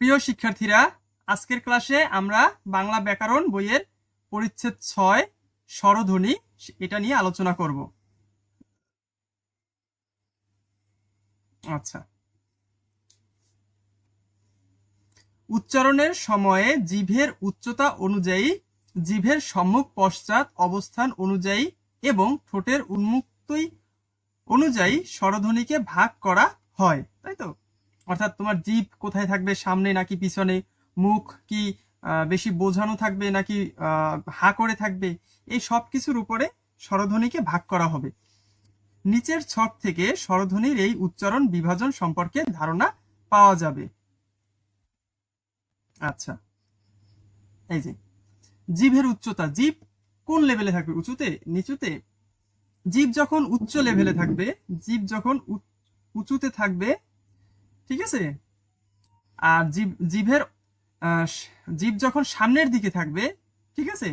প্রিয় শিক্ষার্থীরা, আজকের ক্লাসে আমরা বাংলা ব্যাকরণ বইয়ের পরিচ্ছেদ ছয়, স্বরধ্বনি, এটা নিয়ে আলোচনা করব। আচ্ছা। উচ্চারণের সময়ে জিভের উচ্চতা অনুযায়ী জিভের সম্মুখ পশ্চাৎ অবস্থান অনুযায়ী এবং ঠোঁটের উন্মুক্তই অনুযায়ী স্বরধ্বনিকে ভাগ করা হয়, তাই তো? অর্থাৎ তোমার জিভ কোথায় থাকবে? সামনে নাকি পিছনে? মুখ কি বেশি বোঝানো থাকবে নাকি হা করে থাকবে? এই সব কিছুর উপরে স্বরধ্বনিকে ভাগ করা হবে। নিচের ছক থেকে স্বরধ্বনির এই উচ্চারণ বিভাজন সম্পর্কে ধারণা পাওয়া যাবে। আচ্ছা। এই যে, জিভের উচ্চতা, জিভ কোন লেভেলে থাকবে? উঁচুতে? নিচুতে? জীব যখন উচ্চ লেভেলে থাকবে জীব যখন উঁচুতে থাকবে ঠিক আছে? আর জীব, জীবের জীব যখন সামনের দিকে থাকবে, ঠিক আছে?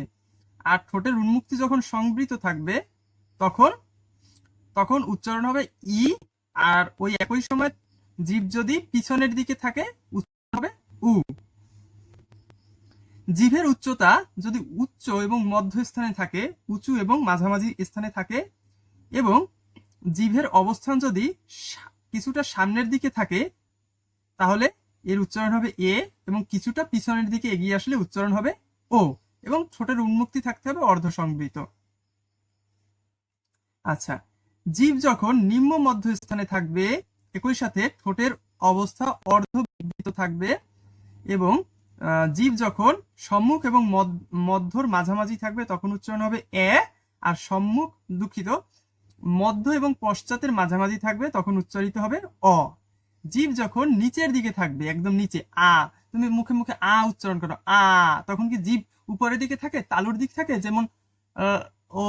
আর ঠোঁটের উন্মুক্তি যখন সংবৃত থাকবে, তখন তখন উচ্চারণ হবে ই, আর ওই একই সময় জীব যদি পিছনের দিকে থাকে, উচ্চারণ হবে উ। জিভের উচ্চতা যদি উচ্চ এবং মধ্য স্থানে থাকে, উঁচু এবং মাঝামাঝি স্থানে থাকে, এবং জিভের অবস্থান যদি কিছুটা সামনের দিকে থাকে তাহলে এর উচ্চারণ হবে এ এবং কিছুটা পিছনের দিকে এগিয়ে আসলে উচ্চারণ হবে ও এবং ঠোঁটের উন্মুক্তি থাকতে হবে অর্ধ সংবৃত আচ্ছা জীব যখন নিম্ন মধ্য স্থানে থাকবে, একই সাথে ঠোঁটের অবস্থা অর্ধ বিবৃত থাকবে এবং জীব যখন সম্মুখ এবং মধ্য- মধ্যর মাঝামাঝি থাকবে, তখন উচ্চারণ হবে এ আর সম্মুখ দুঃখিত, মধ্য এবং পশ্চাতের মাঝামাঝি থাকবে, তখন উচ্চারিত হবে অ। জীব যখন নিচের দিকে থাকবে, একদম নিচে, আ, তুমি মুখে মুখে আ উচ্চারণ করো, আ, তখন কি জীব উপরের দিকে থাকে, তালুর দিক থাকে? যেমন ও,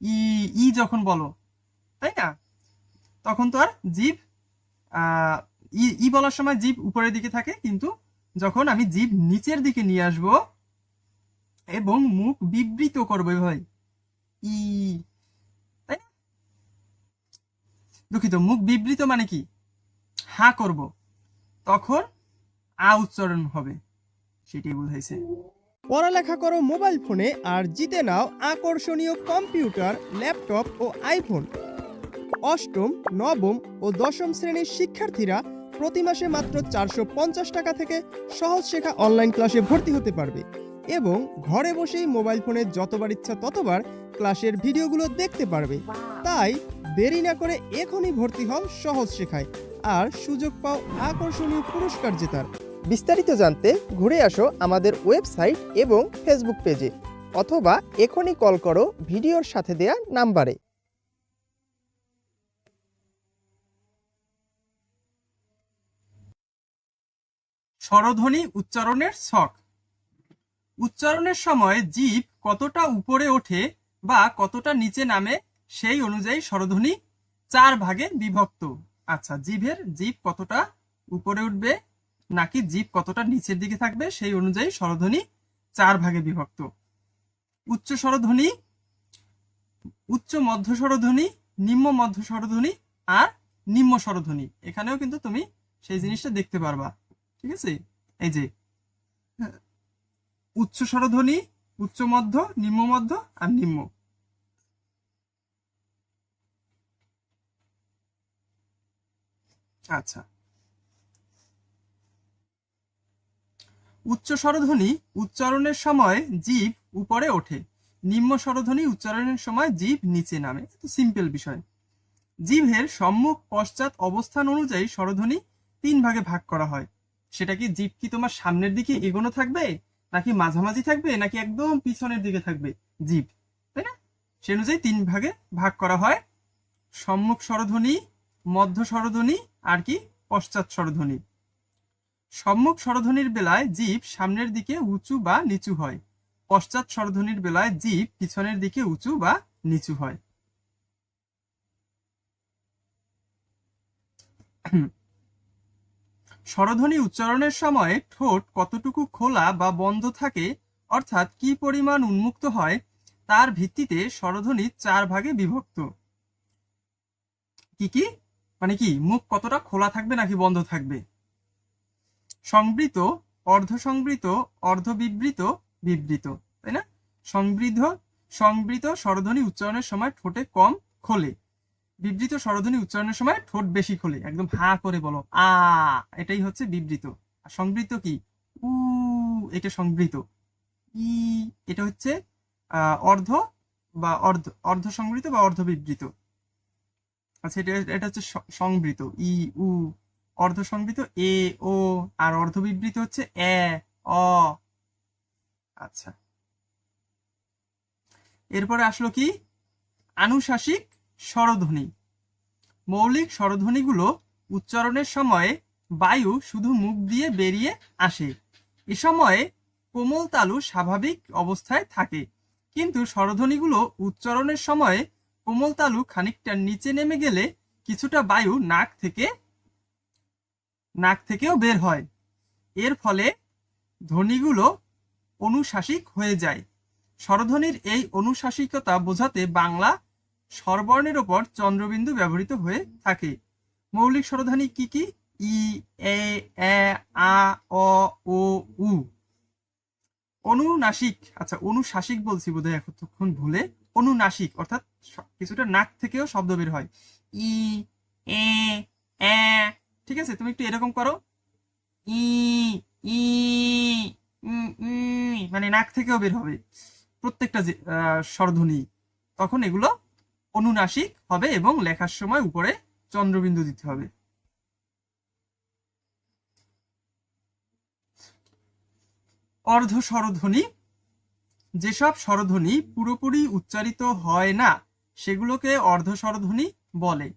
ই ই যখন বলো, তাই না? তখন তো আর জীব ই ই বলার সময় জীব উপরের দিকে থাকে, কিন্তু যখন আমি জীব নিচের দিকে নিয়ে আসব এবং মুখ বিবৃত করব ভাই ই, তাই না? দুঃখিত, মুখ বিবৃত মানে কি? হা করব তখন আ উচ্চারণ হবে। সেটাই বুঝাইছে পড়ালেখা করো মোবাইল ফোনে আর জিতে নাও আকর্ষণীয় কম্পিউটার ল্যাপটপ ও আইফোন। অষ্টম নবম ও দশম শ্রেণির শিক্ষার্থীরা প্রতি মাসে মাত্র চারশো পঞ্চাশ টাকা থেকে সহজ শেখা অনলাইন ক্লাসে ভর্তি হতে পারবে এবং ঘরে বসেই মোবাইল ফোনে যতবার ইচ্ছা ততবার ক্লাসের ভিডিওগুলো দেখতে পারবে। তাই দেরি না করে এখনই ভর্তি হও সহজ শেখায়। আর সুযোগ পাও আকর্ষণীয় পুরস্কার জেতার। বিস্তারিত জানতে ঘুরে আসো আমাদের ওয়েবসাইট এবং ফেসবুক পেজে অথবা এখনই কল করো ভিডিওর সাথে দেয়া নাম্বারে। স্বরধ্বনি উচ্চারণের ছক উচ্চারণের সময় জীব কতটা উপরে ওঠে বা কতটা নিচে নামে সেই অনুযায়ী স্বরধ্বনি চার ভাগে বিভক্ত। আচ্ছা জিভের জীব কতটা উপরে উঠবে নাকি জীব কতটা নিচের দিকে থাকবে সেই অনুযায়ী স্বরধ্বনি চার ভাগে বিভক্ত। উচ্চ স্বরধ্বনি, উচ্চ মধ্য স্বরধ্বনি, নিম্ন মধ্য স্বরধ্বনি আর নিম্ন স্বরধ্বনি। এখানেও কিন্তু তুমি সেই জিনিসটা দেখতে পারবা, ঠিক আছে? এই যে, উচ্চ স্বরধ্বনি, উচ্চ মধ্য, নিম্ন মধ্য আর নিম্ন। আচ্ছা। উচ্চ স্বরধ্বনি উচ্চারণের সময় জীব উপরে ওঠে। নিম্ন স্বরধ্বনি উচ্চারণের সময় জীব নিচে নামে। সিম্পল বিষয়। জিভের সম্মুখ পশ্চাৎ অবস্থান অনুযায়ী স্বরধ্বনি তিন ভাগে ভাগ করা হয়। সেটা কি জিভ কি তোমার সামনের দিকে এগোনো থাকবে? নাকি মাঝামাঝি থাকবে? নাকি একদম পিছনের দিকে থাকবে? জীব। তাই না? সে অনুযায়ী তিন ভাগে ভাগ করা হয়। সম্মুখ স্বরধ্বনি মধ্য স্বরধ্বনি আর কি পশ্চাৎ স্বরধ্বনি। সম্মুখ স্বরধ্বনির বেলায় জীব সামনের দিকে উঁচু বা নিচু হয়। পশ্চাৎ স্বরধ্বনির বেলায় জীব পিছনের দিকে উঁচু বা নিচু হয়। স্বরধ্বনি উচ্চারণের সময় ঠোঁট কতটুকু খোলা বা বন্ধ থাকে, অর্থাৎ কি পরিমাণ উন্মুক্ত হয়, তার ভিত্তিতে স্বরধ্বনি চার ভাগে বিভক্ত। কি কি? মানে কি, মুখ কতটা খোলা থাকবে নাকি বন্ধ থাকবে? সংবৃত অর্ধ সংবৃত অর্ধবিবৃত, বিবৃত বিবৃত তাই না? সংবৃদ্ধ সংবৃত স্বরধ্বনি উচ্চারণের সময় ঠোঁটে কম খোলে। বিবৃত স্বরধ্বনি উচ্চারণের সময় ঠোঁট বেশি খোলে। একদম হা করে বলো, আ, এটাই হচ্ছে বিবৃত। আর সংবৃত কি? উ, এটা সংবৃত। ই, এটা হচ্ছে অর্ধ বা অর্ধ অর্ধ সংবৃত বা অর্ধ বিবৃত আচ্ছা এটা এটা হচ্ছে সংবৃত, ই, উ অর্ধ সংবৃত এ, ও, আর অর্ধ বিবৃত হচ্ছে এ, অ। আচ্ছা। এরপরে আসলো কি? আনুশাসিক স্বরধ্বনি। মৌলিক স্বরধ্বনিগুলো উচ্চারণের সময়ে বায়ু শুধু মুখ দিয়ে বেরিয়ে আসে। এ সময়ে কোমল তালু স্বাভাবিক অবস্থায় থাকে। কিন্তু স্বরধ্বনিগুলো উচ্চারণের সময়ে কোমল তালু খানিকটা নিচে নেমে গেলে কিছুটা বায়ু নাক থেকে, নাক থেকেও বের হয়। এর ফলে ধ্বনিগুলো অনুশাসিক হয়ে যায়। স্বরধ্বনির এই অনুশাসিকতা বোঝাতে বাংলা স্বরবর্ণের ওপর চন্দ্রবিন্দু ব্যবহৃত হয়ে থাকে। মৌলিক স্বরধ্বনি কি কি? ই, এ আ, অ, ও, উ। অনুনাসিক আচ্ছা অনুশাসিক বলছি বোধহয় এতক্ষণ ভুলে। অনুনাসিক, অর্থাৎ কিছুটা নাক থেকেও শব্দ বের হয়। ই, এ এ, ঠিক আছে? তুমি একটু এরকম করো। ই ই মানে নাক থেকেও বের হবে প্রত্যেকটা স্বরধ্বনি। তখন এগুলো অনুনাসিক হবে এবং লেখার সময় উপরে চন্দ্রবিন্দু দিতে হবে। অর্ধ স্বরধ্বনি যেসব স্বরধ্বনি পুরোপুরি উচ্চারিত হয় না, সেগুলোকে অর্ধ স্বরধ্বনি বলে।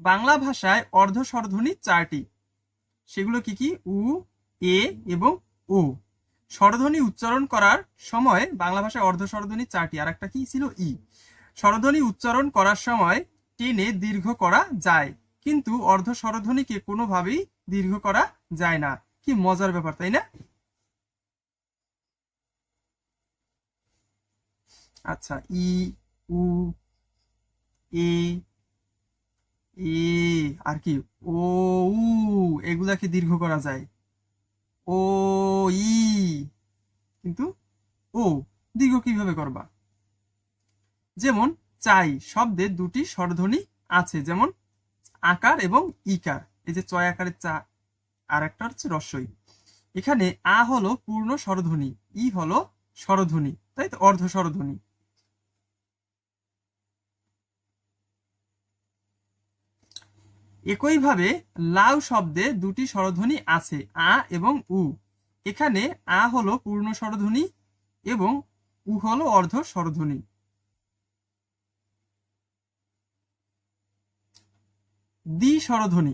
বাংলা ভাষায় অর্ধ স্বরধ্বনি চারটি। সেগুলো কি কি? উ, এ এবং ও। স্বরধ্বনি উচ্চারণ করার সময় বাংলা ভাষায় অর্ধ স্বরধ্বনি চারটি আর একটা কি ছিল? ই। স্বরধ্বনি উচ্চারণ করার সময় টেনে দীর্ঘ করা যায়, কিন্তু অর্ধ স্বরধ্বনিকে কোনোভাবেই দীর্ঘ করা যায় না। কি মজার ব্যাপার, তাই না? আচ্ছা ই, উ, এ এ, আর কি? ও, উ, এগুলাকে দীর্ঘ করা যায়। ও, ই, কিন্তু ও, দীর্ঘ কীভাবে করবা? যেমন চাই শব্দে দুটি স্বরধ্বনি আছে, যেমন আকার এবং ইকার। এই যে চয় আকারের চা আর একটা হচ্ছে রস্বই এখানে আ হলো পূর্ণ স্বরধ্বনি, ই হলো স্বরধ্বনি, তাই তো? অর্ধ স্বরধ্বনি। একইভাবে লাউ শব্দে দুটি স্বরধ্বনি আছে, আ এবং উ। এখানে আ হলো পূর্ণ স্বরধ্বনি এবং উ হলো অর্ধ স্বরধ্বনি। দ্বি স্বরধ্বনি।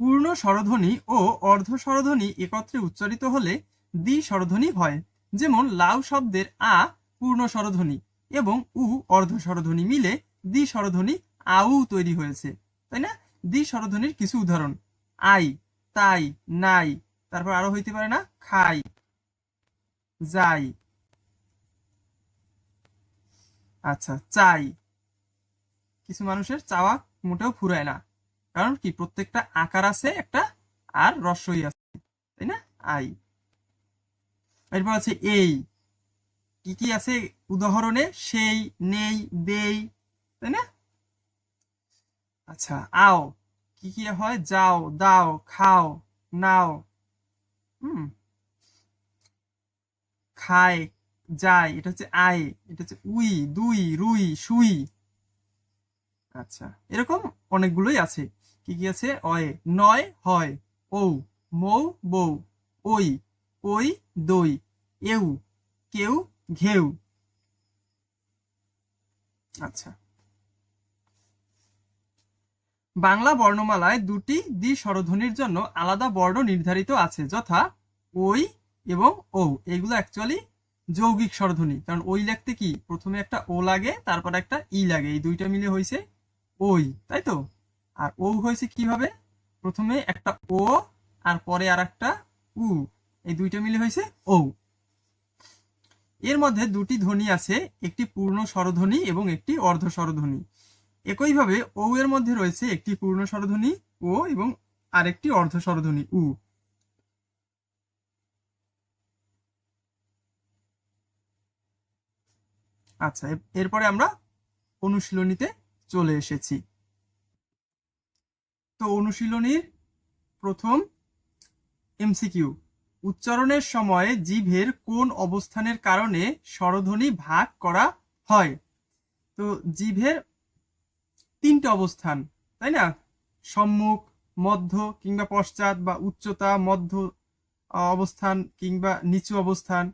পূর্ণ স্বরধ্বনি ও অর্ধ স্বরধ্বনি একত্রে উচ্চারিত হলে দ্বি স্বরধ্বনি হয়, যেমন লাউ শব্দের আ পূর্ণ স্বরধ্বনি এবং উ অর্ধ স্বরধ্বনি মিলে দ্বি স্বরধ্বনি আউ তৈরি হয়েছে, তাই না? দ্বি স্বরধ্বনির কিছু উদাহরণ। আই, তাই, নাই, তারপর আরও হইতে পারে না? খাই, যাই আচ্ছা চাই। কিছু মানুষের চাওয়া মোটেও ফুরায় না। কারণ কি? প্রত্যেকটা আকার আছে, একটা, আর রসই আছে, তাই না? আই। এরপর আছে এই। কি কি আছে? উদাহরণে সেই, নেই, দেই, তাই না? আচ্ছা আও। কি কি হয়? যাও, দাও, খাও, নাও। হুম। খায়, যায়। এটা হচ্ছে আয়। এটা হচ্ছে উই, দুই, রুই সুই আচ্ছা এরকম অনেকগুলোই আছে। কি কি আছে? অয়ে, নয়, হয়। ও মৌ বউ ওই ওই দই। এউ, কেউ, ঘেউ। আচ্ছা। বাংলা বর্ণমালায় দুটি দ্বি স্বরধ্বনির জন্য আলাদা বর্ণ নির্ধারিত আছে, যথা ওই এবং ও এগুলো অ্যাকচুয়ালি যৌগিক স্বরধ্বনি, কারণ ওই লিখতে কি? প্রথমে একটা ও লাগে, তারপর একটা ই লাগে, এই দুইটা মিলে হয়েছে ওই তাই তো? আর ও হয়েছে কীভাবে? প্রথমে একটা ও আর পরে আর একটা উ, এই দুইটা মিলে হয়েছে ও এর মধ্যে দুটি ধ্বনি আছে, একটি পূর্ণ স্বরধ্বনি এবং একটি অর্ধ স্বরধ্বনি। একইভাবে ও এর মধ্যে রয়েছে একটি পূর্ণ স্বরধ্বনি, ও এবং আরেকটি অর্ধ স্বরধ্বনি, উ। আচ্ছা এরপরে আমরা অনুশীলনীতে চলে এসেছি। তো অনুশীলনীর প্রথম এমসিকিউ উচ্চারণের সময় জিভের কোন অবস্থানের কারণে স্বরধ্বনি ভাগ করা হয়? তো জিভের তিনটে অবস্থান, তাই না? সম্মুখ, মধ্য কিংবা পশ্চাৎ বা উচ্চতা, মধ্য অবস্থান কিংবা নিচু অবস্থান।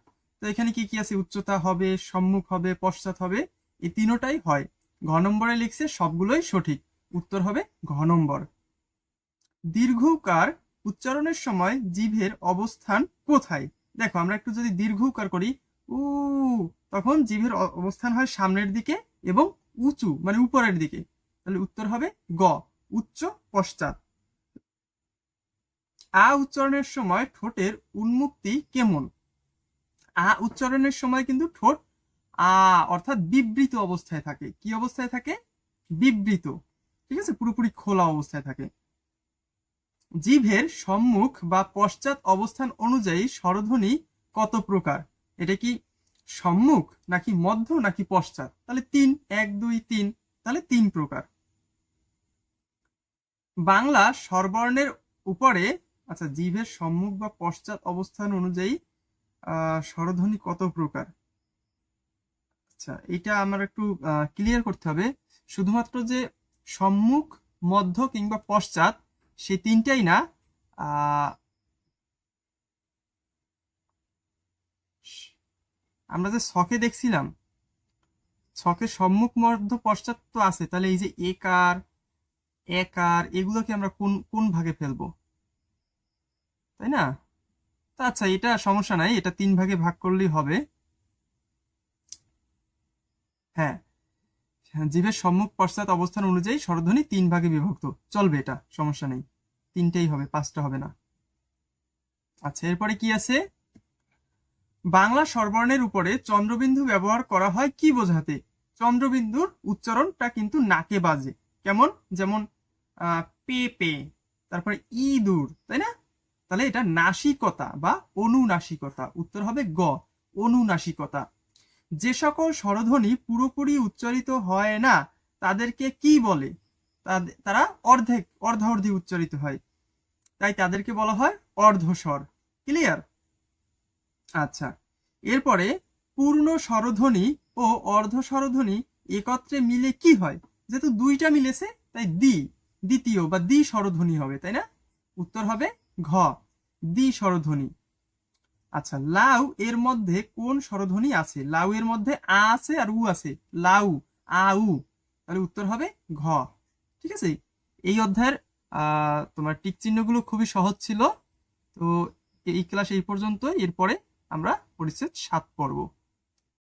তো এখানে কি কি আছে? উচ্চতা হবে, সম্মুখ হবে, পশ্চাৎ হবে, এই তিনোটাই হয়। ঘ নম্বরে লিখছে সবগুলোই সঠিক। উত্তর হবে ঘ নম্বর। দীর্ঘকার উচ্চারণের সময় জিভের অবস্থান কোথায়? দেখো, আমরা একটু যদি দীর্ঘকার করি, উ, তখন জিভের অবস্থান হয় সামনের দিকে এবং উঁচু মানে উপরের দিকে। তাহলে উত্তর হবে গ, উচ্চ পশ্চাৎ। আ উচ্চারণের সময় ঠোঁটের উন্মুক্তি কেমন? আ উচ্চারণের সময় কিন্তু ঠোঁট আ, অর্থাৎ বিবৃত অবস্থায় থাকে। কি অবস্থায় থাকে? বিবৃত। ঠিক আছে? পুরোপুরি খোলা অবস্থায় থাকে। জিভের সম্মুখ বা পশ্চাৎ অবস্থান অনুযায়ী স্বরধ্বনি কত প্রকার? এটা কি সম্মুখ, নাকি মধ্য, নাকি পশ্চাৎ? তাহলে তিন, এক, দুই, তিন, তাহলে তিন প্রকার। বাংলা স্বরবর্ণের উপরে আচ্ছা জিভের সম্মুখ বা পশ্চাৎ অবস্থান অনুযায়ী স্বরধ্বনি কত প্রকার? আচ্ছা এটা আমার একটু ক্লিয়ার করতে হবে। শুধুমাত্র যে সম্মুখ, মধ্য কিংবা পশ্চাৎ, সে তিনটাই না আমরা যে ছকে দেখছিলাম, ছকে সম্মুখ, মধ্য, পশ্চাৎ তো আছে। তাহলে এই যে একার একার এগুলোকে আমরা কোন কোন ভাগে ফেলব? তাই না? আচ্ছা এটা সমস্যা নাই, এটা তিন ভাগে ভাগ করলেই হবে। হ্যাঁ জীবের সম্মুখ পশ্চাৎ অবস্থান অনুযায়ী স্বরধ্বনি তিন ভাগে বিভক্ত। চলবে এটা, সমস্যা নেই। তিনটেই হবে, পাঁচটা হবে না। আচ্ছা এরপরে কি আছে? বাংলা স্বরবর্ণের উপরে চন্দ্রবিন্দু ব্যবহার করা হয় কি বোঝাতে? চন্দ্রবিন্দুর উচ্চারণটা কিন্তু নাকে বাজে। কেমন? যেমন আহ, পে পে তারপরে ইঁদুর তাই না? তাহলে এটা নাসিকতা বা অনুনাসিকতা। উত্তর হবে গ অনুনাসিকতা। যে সকল স্বরধ্বনি পুরোপুরি উচ্চারিত হয় না তাদেরকে কি বলে? তারা অর্ধেক অর্ধার্ধি উচ্চারিত হয়। তাই তাদেরকে বলা হয় অর্ধস্বর। ক্লিয়ার? আচ্ছা। এরপরে পূর্ণ স্বরধ্বনি ও অর্ধ স্বরধ্বনি একত্রে মিলে কি হয়? যেহেতু দুইটা মিলেছে তাই দ্বি দ্বিতীয় বা দ্বি স্বরধ্বনি হবে, তাই না? উত্তর হবে ঘ, দ্বি স্বরধ্বনি। আচ্ছা লাউ এর মধ্যে কোন স্বরধ্বনি আছে? লাউ এর মধ্যে আ আছে আর উ আছে। লাউ, আ, উ। তাহলে উত্তর হবে ঘ। ঠিক আছে? এই অধ্যায়ের তোমার টিক চিহ্নগুলো খুবই সহজ ছিল। তো এই ক্লাস এই পর্যন্ত এরপরে আমরা পরিচ্ছেদ সাত পড়ব।